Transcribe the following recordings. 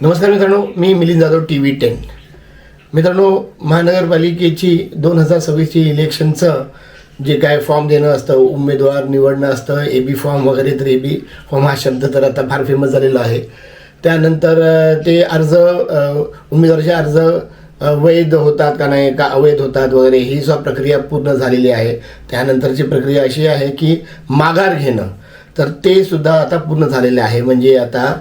नमस्कार मित्रांनो मी Milind Jadhav T V ten. मित्रांनो महानगरपालिकेची दोन हजार सव्वीसची इलेक्शनचं जे काय फॉर्म देणं असतं उमेदवार निवडणं असतं ए बी फॉर्म वगैरे तर ए बी फॉर्म हा शब्द तर आता फार फेमस झालेला आहे. त्यानंतर ते अर्ज उमेदवारचे उमेदवाराचे अर्ज वैध होतात का नाही का अवैध होतात वगैरे ही सुद्धा प्रक्रिया पूर्ण झालेली आहे. त्यानंतरची प्रक्रिया अशी आहे की माघार घेणं. तर ते सुद्धा आता पूर्ण झालेले आहे. म्हणजे आता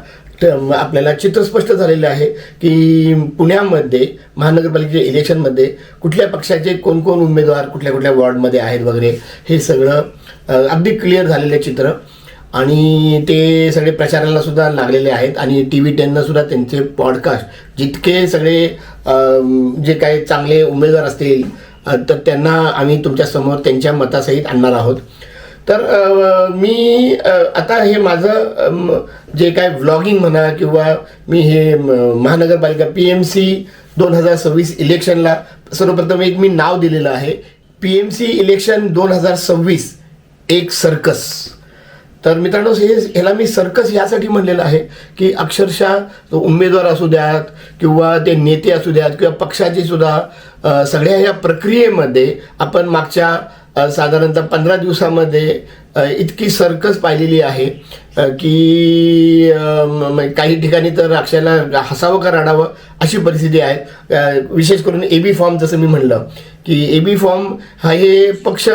तर आपल्याला चित्र स्पष्ट झालेलं आहे की पुण्यामध्ये महानगरपालिकेच्या इलेक्शनमध्ये कुठल्या पक्षाचे कोणकोण उमेदवार कुठल्या कुठल्या वॉर्डमध्ये आहेत वगैरे हे सगळं अगदी क्लिअर झालेलं चित्र. आणि ते सगळे प्रचाराला सुद्धा लागलेले आहेत आणि टी व्ही टेननं सुद्धा त्यांचे पॉडकास्ट जितके सगळे जे काही चांगले उमेदवार असतील तर त्यांना आम्ही तुमच्यासमोर त्यांच्या मतासहित आणणार आहोत. तर मी आता हे माझं जे काय व्लॉगिंग म्हणा किंवा मी हे म, महानगरपालिका पी एम सी दोन हजार सव्वीस इलेक्शनला सर्वप्रथम एक मी नाव दिलेलं आहे. पी एम सी इलेक्शन दोन हजार सव्वीस एक सर्कस. तर मित्रांनो हे ह्याला मी सर्कस यासाठी म्हणलेलं आहे की अक्षरशः तो उमेदवार असू द्यात किंवा ते नेते असू द्यात किंवा पक्षाची सुद्धा सगळ्या ह्या प्रक्रियेमध्ये आपण मागच्या साधारणतः पंधरा दिवसामध्ये इतकी सर्कस पाहिलेली आहे की काही ठिकाणी तर राक्षाला हसावं का रडावं अशी परिस्थिती आहे. विशेष करून ए बी फॉर्म जसं मी म्हणलं की ए बी फॉर्म हा हे पक्ष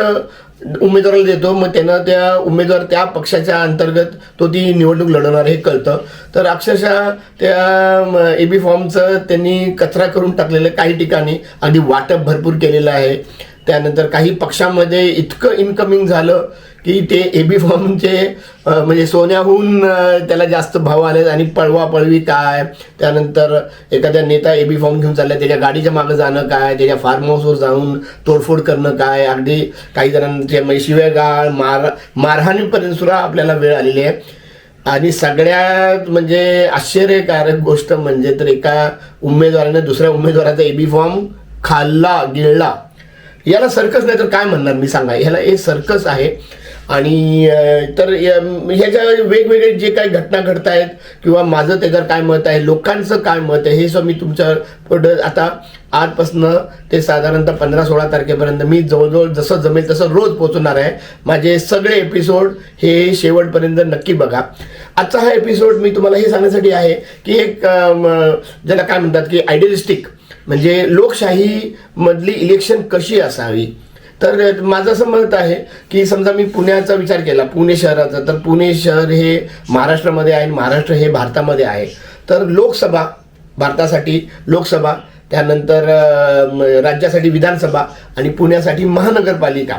उमेदवाराला देतो मग त्यांना त्या उमेदवार त्या पक्षाच्या अंतर्गत तो ती निवडणूक लढवणार हे कळतं. तर अक्षरशः त्या ए बी फॉर्मचं त्यांनी कचरा करून टाकलेलं काही ठिकाणी अगदी वाटप भरपूर केलेलं आहे. त्यानंतर काही पक्षामध्ये इतकं इन्कमिंग झालं की ते ए बी फॉर्मचे म्हणजे सोन्याहून त्याला जास्त भाव आले आणि पळवा पळवी काय? त्यानंतर एखाद्या नेता ए बी फॉर्म घेऊन चालला त्याच्या गाडीच्या मागं जाणं काय? त्याच्या फार्म हाऊसवर जाऊन तोडफोड करणं काय? अगदी काही जणांचे म्हणजे शिवेगाळ मार मारहाणीपर्यंत सुद्धा आपल्याला वेळ आलेली आहे. आणि सगळ्यात म्हणजे आश्चर्यकारक गोष्ट म्हणजे तर एका उमेदवाराने दुसऱ्या उमेदवाराचा ए बी फॉर्म खाल्ला गिळला. याला सर्कस नाही तर काय म्हणणार? मी सांगा ह्याला हे सर्कस आहे. आणि तर या- ह्याच्या वेगवेगळे जे काही घटना घडत आहेत किंवा माझं त्याच्यावर काय मत आहे लोकांचं काय मत आहे हे सुद्धा मी तुमच्या पुढं आता आजपासनं ते साधारणतः पंधरा सोळा तारखेपर्यंत मी जवळजवळ जसं जमेल तसं रोज पोहोचणार आहे. माझे सगळे एपिसोड हे शेवटपर्यंत नक्की बघा. आजचा हा एपिसोड मी तुम्हाला हे सांगण्यासाठी आहे की एक ज्याला काय म्हणतात की आयडियलिस्टिक म्हणजे लोकशाही मधली इलेक्शन कशी असावी? तर माझं असं मत आहे की समजा मी पुण्याचा विचार केला पुणे शहराचा तर पुणे शहर हे महाराष्ट्रामध्ये आहे आणि महाराष्ट्र हे भारतामध्ये आहे. तर लोकसभा भारतासाठी लोकसभा त्यानंतर राज्यासाठी विधानसभा आणि पुण्यासाठी महानगरपालिका.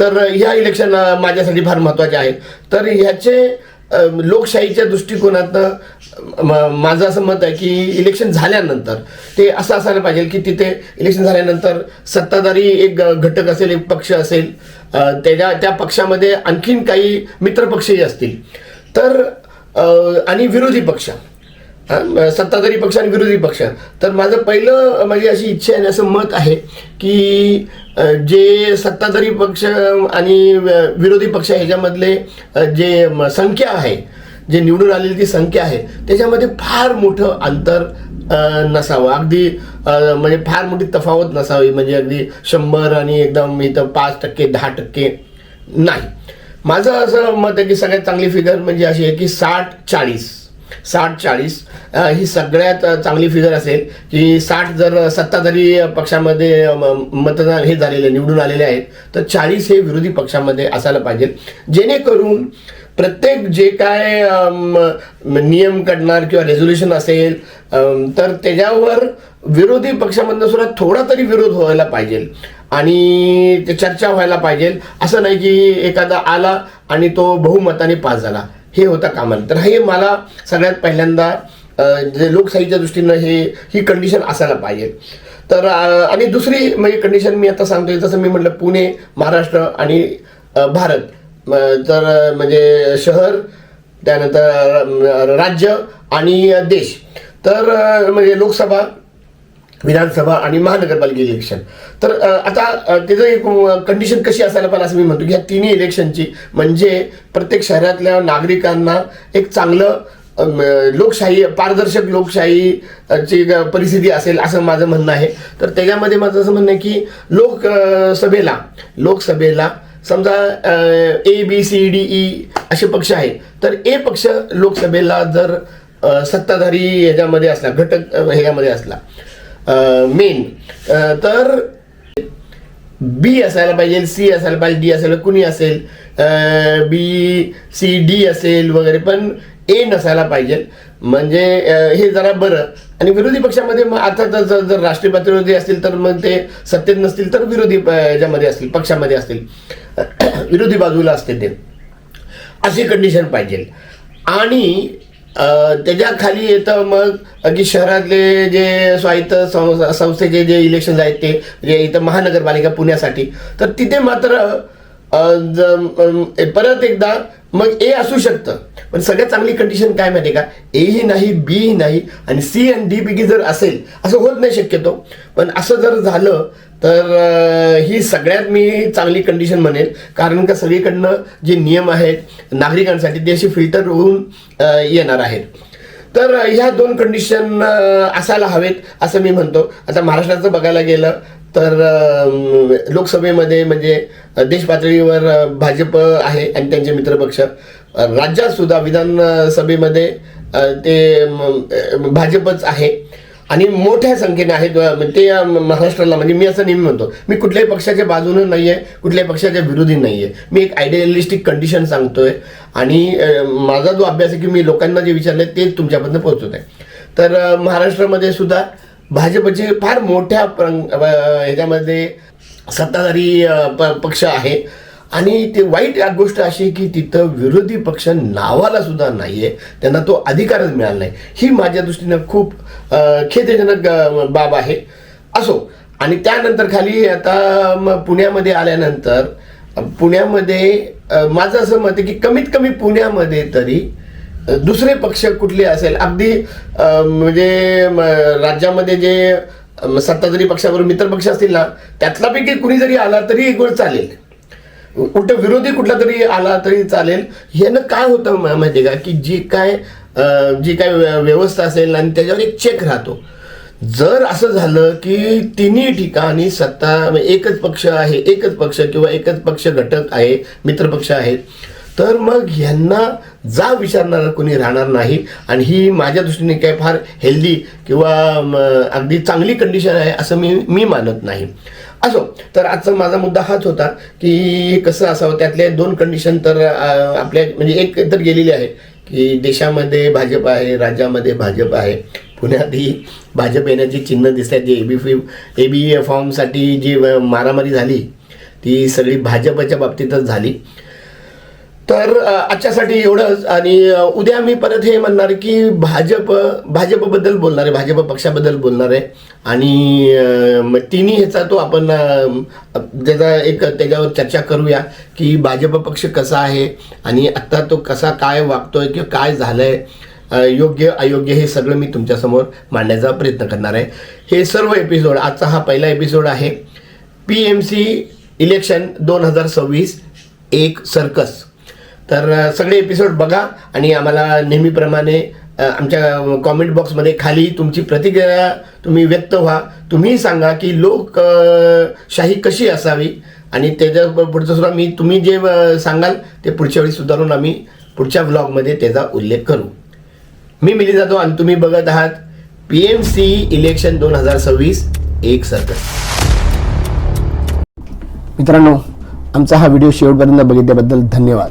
तर ह्या इलेक्शन माझ्यासाठी फार महत्त्वाचे आहेत. तर ह्याचे लोकशाहीच्या दृष्टिकोनातनं माझं असं मत आहे की इलेक्शन झाल्यानंतर ते असं असायला पाहिजे की तिथे इलेक्शन झाल्यानंतर सत्ताधारी एक घटक असेल एक पक्ष असेल त्याच्या त्या पक्षामध्ये आणखीन काही मित्रपक्षही असतील. तर आणि विरोधी पक्ष. सत्ताधारी पक्ष आणि विरोधी पक्ष. तर माझं पहिलं माझी अशी इच्छा आहे आणि असं मत आहे की जे सत्ताधारी पक्ष आणि विरोधी पक्ष ह्याच्यामधले जे संख्या आहे जे निवडून आलेली ती संख्या आहे त्याच्यामध्ये फार मोठं अंतर नसावं. अगदी म्हणजे फार मोठी तफावत नसावी म्हणजे अगदी शंभर आणि एकदम इथं पाच टक्के दहा टक्के नाही. माझं असं मत आहे की सगळ्यात चांगली फिगर म्हणजे अशी आहे की साठ चाळीस. साठ चाळीस. ही सगळ्यात चांगली फिगर असेल की साठ जर सत्ताधारी पक्षामध्ये मतदान हे झालेले निवडून आलेले आहेत तर चाळीस हे विरोधी पक्षामध्ये असायला पाहिजे. जेणेकरून प्रत्येक जे काय नियम काढणार किंवा रेझोल्युशन असेल तर त्याच्यावर विरोधी पक्षामधनं सुद्धा थोडा तरी विरोध व्हायला पाहिजे. आणि ते चर्चा व्हायला पाहिजे. असं नाही की एखादा आला आणि तो बहुमताने पास झाला. हे होता कामाला. तर हे मला सगळ्यात पहिल्यांदा जे लोकशाहीच्या दृष्टीनं हे ही कंडिशन असायला पाहिजे. तर आणि दुसरी म्हणजे कंडिशन मी आता सांगतोय जसं मी म्हटलं पुणे महाराष्ट्र आणि भारत. तर म्हणजे शहर त्यानंतर राज्य आणि देश. तर म्हणजे लोकसभा विधानसभा आणि महानगरपालिका इलेक्शन तर आता त्याचं एक कंडिशन कशी असायला पाहिजे असं मी म्हणतो की ह्या तिन्ही इलेक्शनची म्हणजे प्रत्येक शहरातल्या नागरिकांना एक चांगलं लोकशाही पारदर्शक लोकशाही ची परिस्थिती असेल असं माझं म्हणणं आहे. तर त्याच्यामध्ये माझं असं म्हणणं आहे की लोकसभेला लोकसभेला समजा A B C D E असे पक्ष आहेत. तर ए पक्ष लोकसभेला जर सत्ताधारी ह्याच्यामध्ये असला घटक ह्याच्यामध्ये असला मेन तर बी असायला पाहिजे सी असायला पाहिजे डी असायला कुणी असेल? बी सी डी असेल वगैरे पण ए नसायला पाहिजे. म्हणजे हे जरा बरं. आणि विरोधी पक्षामध्ये मग आता जर जर- जर राष्ट्रीय पातळीवर असतील तर मग ते सत्तेत नसतील तर विरोधी याच्यामध्ये असतील पक्षामध्ये असतील. विरोधी बाजूला असते ते. अशी कंडिशन पाहिजे. आणि त्याच्याखाली येतं मग अगदी शहरातले जे स्वायत्त सं- संस्थेचे जे इलेक्शन आहेत ते जे इथं महानगरपालिका पुण्यासाठी. तर तिथे मात्र परत एकदा मग ए असू शकतं. पण सगळ्यात चांगली कंडिशन काय माहिती आहे का? एही नाही बीही नाही आणि सी आणि डी पैकी जर असेल असं होत नाही शक्यतो. पण असं जर झालं तर ही सगळ्यात मी चांगली कंडिशन म्हणेल. कारण का सगळीकडनं जे नियम आहेत नागरिकांसाठी ते असे फिल्टर होऊन येणार आहेत. तर ह्या दोन कंडिशन असायला हवेत असं मी म्हणतो. आता महाराष्ट्राचं बघायला गेलं तर लोकसभेमध्ये म्हणजे देश पातळीवर भाजप आहे आणि त्यांचे मित्रपक्ष राज्यात सुद्धा विधानसभेमध्ये ते भाजपच आहे. आणि मोठ्या संख्येने आहेत ते महाराष्ट्राला म्हणजे मी असं नेहमी म्हणतो मी कुठल्याही पक्षाच्या बाजूनं नाही आहे कुठल्याही पक्षाच्या विरोधी नाही आहे मी एक आयडियलिस्टिक कंडिशन सांगतोय. आणि माझा जो अभ्यास आहे की मी लोकांना जे विचारलं तेच तुमच्यापर्यंत पोहोचवत आहे तर महाराष्ट्रामध्ये सुद्धा भाजपचे फार मोठ्या याच्यामध्ये सत्ताधारी प- पक्ष आहे. आणि ते वाईट गोष्ट अशी की तिथं विरोधी पक्ष नावाला सुद्धा नाही आहे त्यांना तो अधिकारच मिळाला नाही. ही माझ्या दृष्टीनं खूप खेदजनक बाब आहे. असो आणि त्यानंतर खाली आता मग पुण्यामध्ये आल्यानंतर पुण्यामध्ये माझं असं मत आहे की कमीत कमी पुण्यामध्ये तरी दुसरे पक्ष कुठले असेल? अगदी म्हणजे राज्यामध्ये जे सत्ताधारी पक्षाबरोबर मित्र पक्ष असतील ना त्यातल्यापैकी कुणी जरी आला तरी एक वेळ चालेल. कुठं विरोधी कुठला तरी आला तरी चालेल. यानं काय होतं माहिती का? की जी काय जी काय व्यवस्था असेल आणि त्याच्यावर एक चेक राहतो. जर असं झालं की तिन्ही ठिकाणी सत्ता एकच पक्ष आहे एकच पक्ष किंवा एकच पक्ष घटक आहे मित्रपक्ष आहेत तर मग ह्यांना जा विचारणारा कोणी राहणार नाही. आणि ही माझ्या दृष्टीने काय फार हेल्दी किंवा अगदी चांगली कंडिशन आहे असं मी मी मानत नाही. असो तर आजचा माझा मुद्दा हाच होता की कसं असावं त्यातले दोन कंडिशन तर आपल्या म्हणजे एक तर गेलेली आहे की देशामध्ये भाजप आहे राज्यामध्ये भाजप आहे. पुण्यातही भाजप येण्याची चिन्ह दिसत आहेत जे A B fee A B फॉर्मसाठी जी मारामारी झाली ती सगळी भाजपच्या बाबतीतच झाली. तर आजच्यासाठी एवढंच. आणि उद्या मी परत हे म्हणणार की भाजप भाजपबद्दल बोलणार आहे भाजप पक्षाबद्दल बोलणार आहे. आणि मग तिन्ही ह्याचा तो आपण त्याचा एक त्याच्यावर चर्चा करूया की भाजप पक्ष कसा आहे आणि आत्ता तो कसा काय वागतोय किंवा काय झालंय आहे योग्य अयोग्य हे सगळं मी तुमच्यासमोर मांडण्याचा प्रयत्न करणार आहे. हे सर्व एपिसोड आजचा हा पहिला एपिसोड आहे. पी एम सी इलेक्शन दोन हजार सव्वीस एक सर्कस तर सगळे एपिसोड बघा आणि आम्हाला नेहमीप्रमाणे आमच्या कॉमेंट बॉक्समध्ये खाली तुमची प्रतिक्रिया तुम्ही व्यक्त व्हा. तुम्ही सांगा की लोकशाही कशी असावी? आणि त्याच्या पुढचं सुद्धा मी तुम्ही जे सांगाल ते पुढच्या वेळी सुधारून आम्ही पुढच्या ब्लॉगमध्ये त्याचा उल्लेख करू. मी मिली जातो आणि तुम्ही बघत आहात पी एम सी इलेक्शन दोन हजार सव्वीस एक सर्कस मित्रांनो आमचा हा व्हिडिओ शेवटपर्यंत बघितल्याबद्दल धन्यवाद.